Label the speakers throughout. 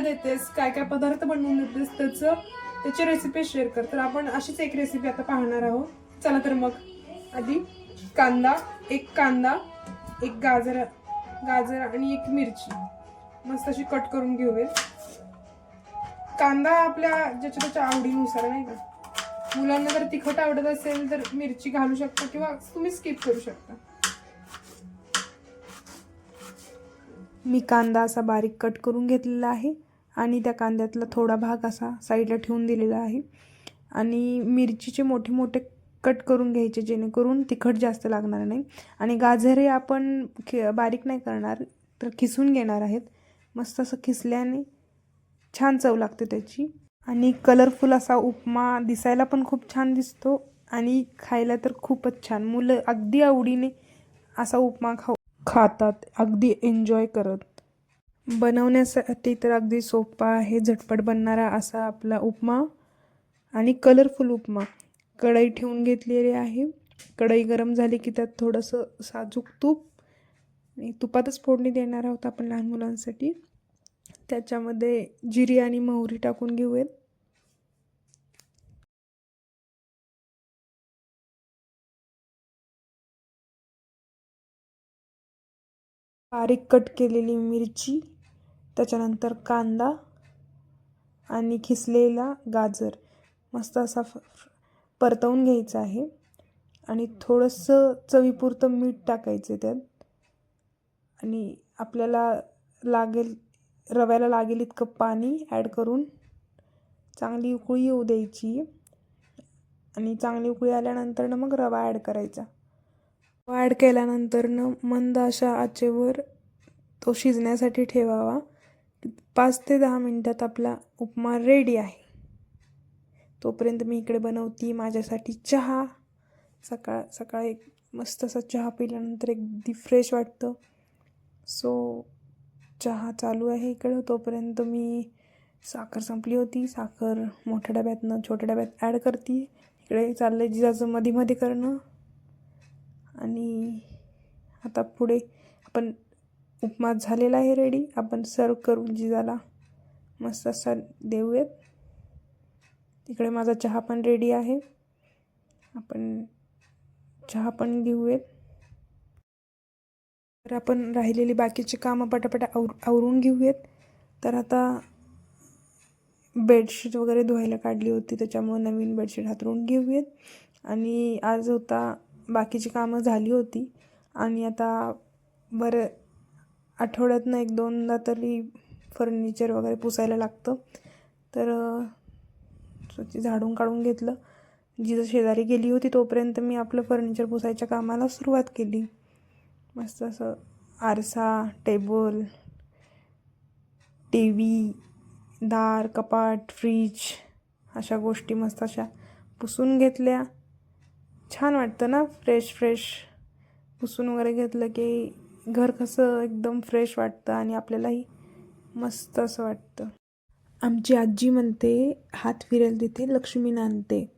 Speaker 1: देतेस काय काय पदार्थ बनवून देतेस त्याचं त्याची रेसिपी शेअर कर. तर आपण अशीच एक रेसिपी आता पाहणार आहोत. चला तर मग. आधी कांदा एक कांदा एक गाजर गाजर आणि एक मिरची. मस्त अशी कट करून घेऊया कांदा आपल्या ज्याच्या त्याच्या आवडीनुसार नाही का? मुलांना जर तिखट आवडत असेल तर मिरची घालू शकता किंवा तुम्ही स्किप करू शकता.
Speaker 2: मी कांदा असा बारीक कट करून घेतलेला आहे. आणि त्या कांद्यातला थोडा भाग असा साईडला ठेवून दिलेला आहे. आणि मिरचीचे मोठे मोठे कट करून घ्यायचे जेणेकरून तिखट जास्त लागणार नाही. आणि गाजर हे आपण खि बारीक नाही करणार तर खिसून घेणार आहेत. मस्त असं खिसल्याने छान चव लागते त्याची. आणि कलरफुल असा उपमा दिसायला पण खूप छान दिसतो आणि खायला तर खूपच छान. मुलं अगदी आवडीने असा उपमा खाऊ खातात अगदी एन्जॉय करत. बनवण्यासाठी तर अगदी सोपा आहे झटपट बनणारा असा आपला उपमा आणि कलरफुल उपमा. कढई ठेवून घेतलेली आहे. कढई गरम झाली की त्यात थोडंसं साजूक तूप आणि तुपातच फोडणी देणार आहोत आपण लहान मुलांसाठी. त्याच्यामध्ये जिरी आणि मोहरी टाकून घेऊयात. बारीक कट केलेली मिरची त्याच्यानंतर कांदा आणि खिसलेला गाजर. मस्त असा फ परतवून घ्यायचा आहे. आणि थोडंसं चवीपुरतं मीठ टाकायचं त्यात. आणि आपल्याला लागेल रव्याला लागेल इतकं पाणी ॲड करून चांगली उकळी येऊ द्यायची. आणि चांगली उकळी आल्यानंतरनं मग रवा ॲड करायचा. रवा ॲड केल्यानंतरनं मंद अशा आचेवर तो शिजण्यासाठी ठेवावा. पाच ते दहा मिनटात आपला उपमा रेडी आहे. तोपर्यंत मी इकडे बनवती माझ्यासाठी चहा. सकाळ सकाळी एक मस्त असा चहा पिल्यानंतर एक फ्रेश वाटतं. सो चहा चालू आहे इकडं. तोपर्यंत मी साखर संपली होती. साखर मोठ्या डब्यातनं छोट्या डब्यात ॲड करते. इकडे चाललं आहे जिजाचं मध्ये मध्ये करणं. आणि आता पुढे आपण उपमा झालेला आहे रेडी आपण सर्व करून जिजाला मस्त असा देऊयात. तिकडे माझा चहा पण रेडी आहे. आपण चहा पण घेऊयात. तर आपण राहिलेली बाकीची कामं पटापट आवर आवरून घेऊयात. तर आता बेडशीट वगैरे धुवायला काढली होती त्याच्यामुळे नवीन बेडशीट हातरून घेऊयात. आणि आज होता बाकीची कामं झाली होती. आणि आता बरं आठवड्यातनं एक दोनदा तरी फर्निचर वगैरे पुसायला लागतं. तर अ, स्वच्छ झाडून काढून घेतलं. जिथं शेजारी गेली होती तोपर्यंत मी आपलं फर्निचर पुसायच्या कामाला सुरुवात केली. मस्त असं आरसा टेबल टी व्ही दार कपाट फ्रीज अशा गोष्टी मस्त अशा पुसून घेतल्या. छान वाटतं ना फ्रेश फ्रेश पुसून वगैरे घेतलं की घर कसं एकदम फ्रेश वाटतं आणि आपल्यालाही मस्त असं वाटतं. आमची आजी म्हणते हात फिरेल तिथे लक्ष्मी नांदते.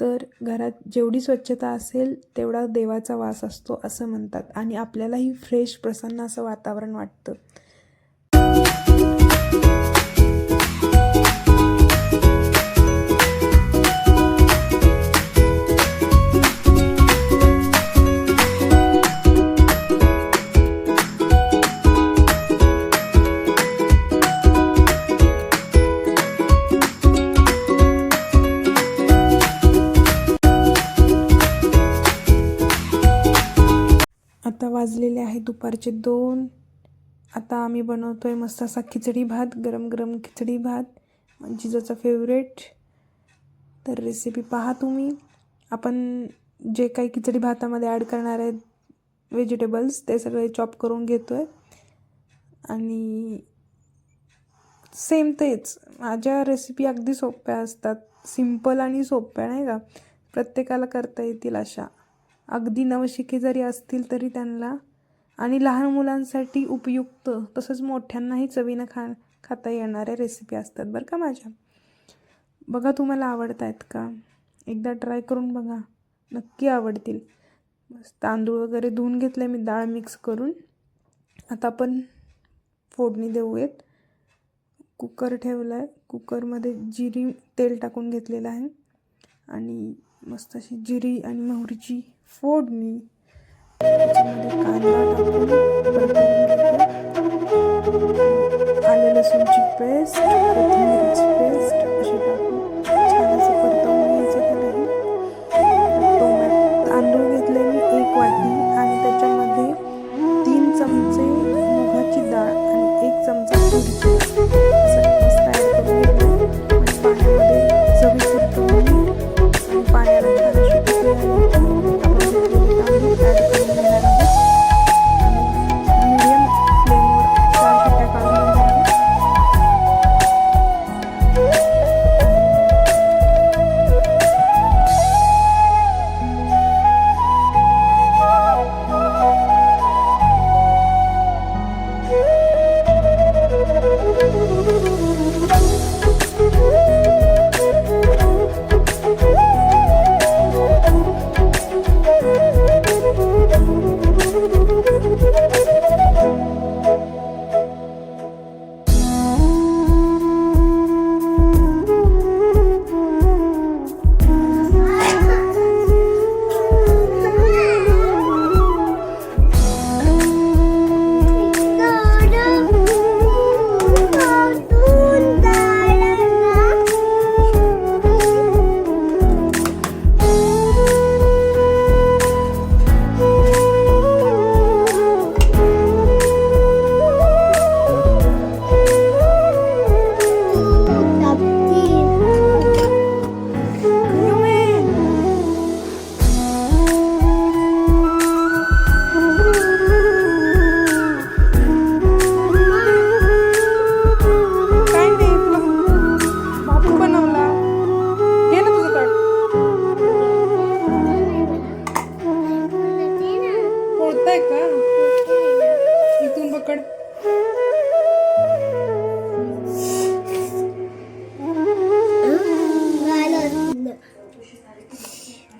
Speaker 2: तर घरात जेवढी स्वच्छता असेल तेवढा देवाचा वास असतो असं म्हणतात आणि आपल्यालाही फ्रेश प्रसन्न असं वातावरण वाटतं. दुपारचे दोन. आता आम्ही बनवतो आहे मस्त असा खिचडी भात गरम गरम खिचडी भात. जिजाचा फेवरेट तर रेसिपी पहा तुम्ही. आपण जे काही खिचडी भातामध्ये ॲड करणार आहेत व्हेजिटेबल्स ते सगळे चॉप करून घेतो आहे आणि सेम तेच. माझ्या रेसिपी अगदी सोप्या असतात. सिंपल आणि सोप्या नाही का? प्रत्येकाला करता येतील अशा. अगदी नवशिके जरी असतील तरी त्यांना आणि लहान मुलांसाठी उपयुक्त तसंच मोठ्यांनाही चवीनं खा खाता येणाऱ्या रेसिपी असतात बरं का माझ्या. बघा तुम्हाला आवडत आहेत का? एकदा ट्राय करून बघा. नक्की आवडतील. तांदूळ वगैरे धुवून घेतले मी डाळ मिक्स करून. आता आपण फोडणी देऊयात. कुकर ठेवला आहे कुकरमध्ये जिरी तेल टाकून घेतलेलं आहे. आणि मस्त अशी जिरी आणि मोहरीची फोडणी. त्याच्यामध्ये कांदा टाकून परतवून घेतला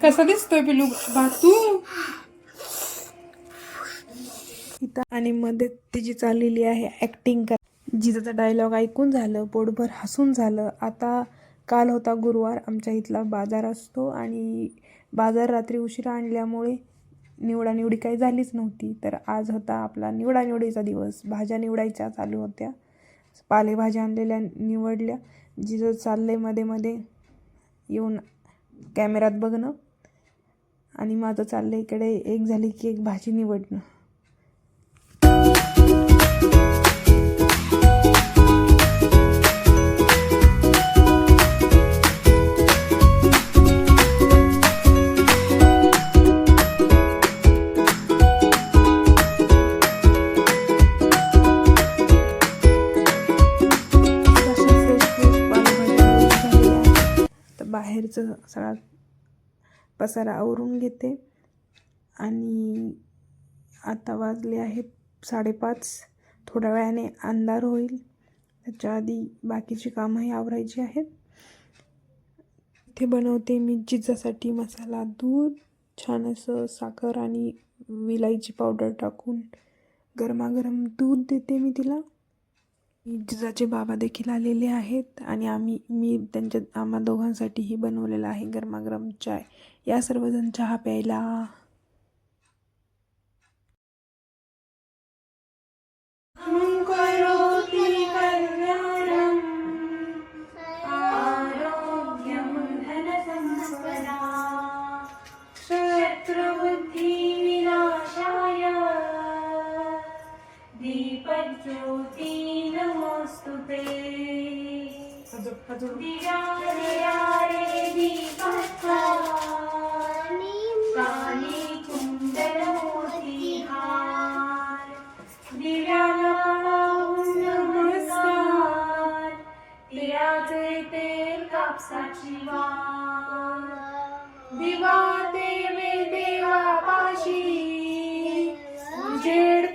Speaker 2: कसा दिसतोय पिलू भातू? इथं आणि मध्ये तिची चाललेली आहे ॲक्टिंग कर जिजाचा डायलॉग ऐकून झालं पोटभर हसून झालं. आता काल होता गुरुवार आमच्या इथला बाजार असतो आणि बाजार रात्री उशिरा आणल्यामुळे निवडानिवडी काही झालीच नव्हती. तर आज होता आपला निवडानिवडीचा दिवस. भाज्या निवडायच्या चालू होत्या. पालेभाज्या आणलेल्या निवडल्या. जिजं चाललंयमध्ये मध्ये येऊन कॅमेऱ्यात बघणं. आणि माझं चाललं इकडे एक झाली की एक भाजी निवडणं. बाहेरचं फ्रेश पसारा आवरून घेते. आणि आता वाजले आहेत साडेपाच. थोड्या वेळाने अंधार होईल. त्याच्या आधी बाकीची कामंही आवरायची आहेत. ते बनवते मी जिजासाठी मसाला दूध छान असं साखर आणि विलायची पावडर टाकून गरमागरम दूध देते मी तिला. जिजाचे बाबा देखील आलेले आहेत आणि आम्ही मी त्यांच्या आम्हा दोघांसाठीही बनवलेला आहे गरमागरम चाय. या सर्वजण चहा प्यायला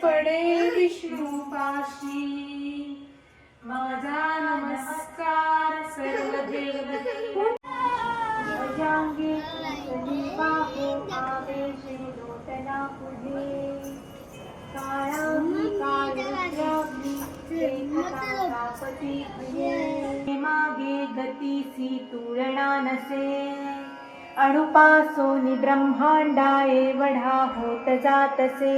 Speaker 3: पडे विष्णू पाशी माझा नमस्कार सर्व देवजांगे बाहो आवेशे लोटना पुढे. काळाही मागे गतीसी तुलना नसे. अणुपासोनी ब्रह्मांडा एवढा होत जातसे.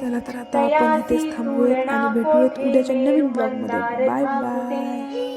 Speaker 2: चला तर आता आपण इथेच थांबूयात आणि भेटूयात उद्याच्या नवीन ब्लॉगमध्ये बाय बाय